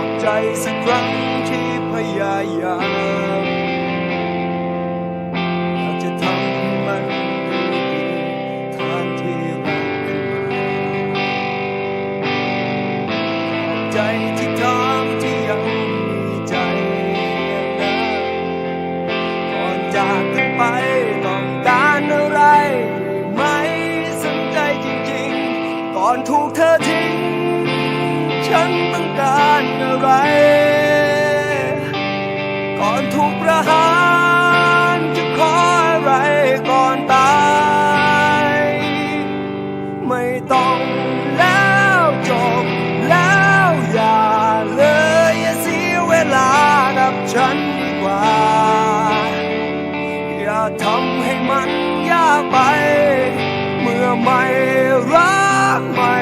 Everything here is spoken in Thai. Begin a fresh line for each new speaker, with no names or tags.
อบใจสักครั้งที่พยายามอยากจะทำให้มันดูดีทางที่รักกันมาขอบใจที่ถามที่ยังมีใจนะก่อนจากกันไปต้องการอะไรไหมสนใจจริงๆ ก่อนถูกเธอทิ้ง ฉันต้องการอะไร ก่อนถูกประหารจะขออะไรก่อนตาย ไม่ต้องแล้วจบแล้วอย่าเลยอย่าเสียเวลากับฉันดีกว่า อย่าทำให้มันยากไป เมื่อไม่รักไม่